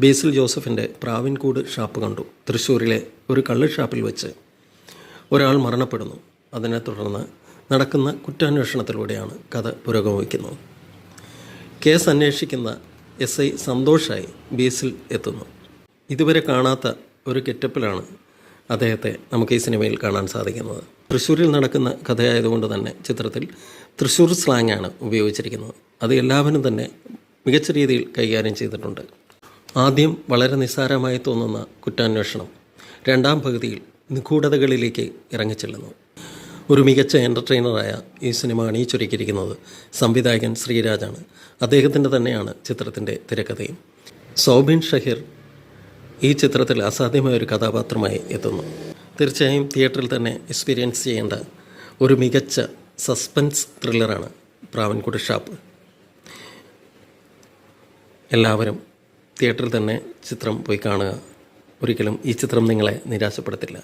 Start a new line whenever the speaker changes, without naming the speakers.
ബേസിൽ ജോസഫിന്റെ പ്രാവിൻകൂട് ഷാപ്പ് കണ്ടു. തൃശ്ശൂരിലെ ഒരു കള്ള് ഷാപ്പിൽ വെച്ച് ഒരാൾ മരണപ്പെടുന്നു. അതിനെ തുടർന്ന് നടക്കുന്ന കുറ്റാന്വേഷണത്തിലൂടെയാണ് കഥ പുരോഗമിക്കുന്നത്. കേസ് അന്വേഷിക്കുന്ന എസ് ഐ സന്തോഷായി ബേസിൽ എത്തുന്നു. ഇതുവരെ കാണാത്ത ഒരു കെറ്റപ്പിലാണ് അദ്ദേഹത്തെ നമുക്ക് ഈ സിനിമയിൽ കാണാൻ സാധിക്കുന്നത്. തൃശ്ശൂരിൽ നടക്കുന്ന കഥയായതുകൊണ്ട് തന്നെ ചിത്രത്തിൽ തൃശ്ശൂർ സ്ലാങ് ആണ് ഉപയോഗിച്ചിരിക്കുന്നത്. അത് എല്ലാവരും തന്നെ മികച്ച രീതിയിൽ കൈകാര്യം ചെയ്തിട്ടുണ്ട്. ആദ്യം വളരെ നിസ്സാരമായി തോന്നുന്ന കുറ്റാന്വേഷണം രണ്ടാം പകുതിയിൽ നിഗൂഢതകളിലേക്ക് ഇറങ്ങിച്ചെല്ലുന്നു. ഒരു മികച്ച എന്റർടൈനറായ ഈ സിനിമ അണിയിച്ചൊരുക്കിയിരിക്കുന്നത് സംവിധായകൻ ശ്രീരാജാണ്. അദ്ദേഹത്തിന്റെ തന്നെയാണ് ചിത്രത്തിന്റെ തിരക്കഥയും. സൗബിൻ ഷഹീർ ഈ ചിത്രത്തിൽ അസാധ്യമായ ഒരു കഥാപാത്രമായി എത്തുന്നു. തീർച്ചയായും തിയേറ്ററിൽ തന്നെ എക്സ്പീരിയൻസ് ചെയ്യേണ്ട ഒരു മികച്ച സസ്പെൻസ് ത്രില്ലറാണ് പ്രാവൻകുടി ഷാപ്പ്. എല്ലാവരും തിയേറ്ററിൽ തന്നെ ചിത്രം പോയി കാണുക. ഒരിക്കലും ഈ ചിത്രം നിങ്ങളെ നിരാശപ്പെടുത്തില്ല.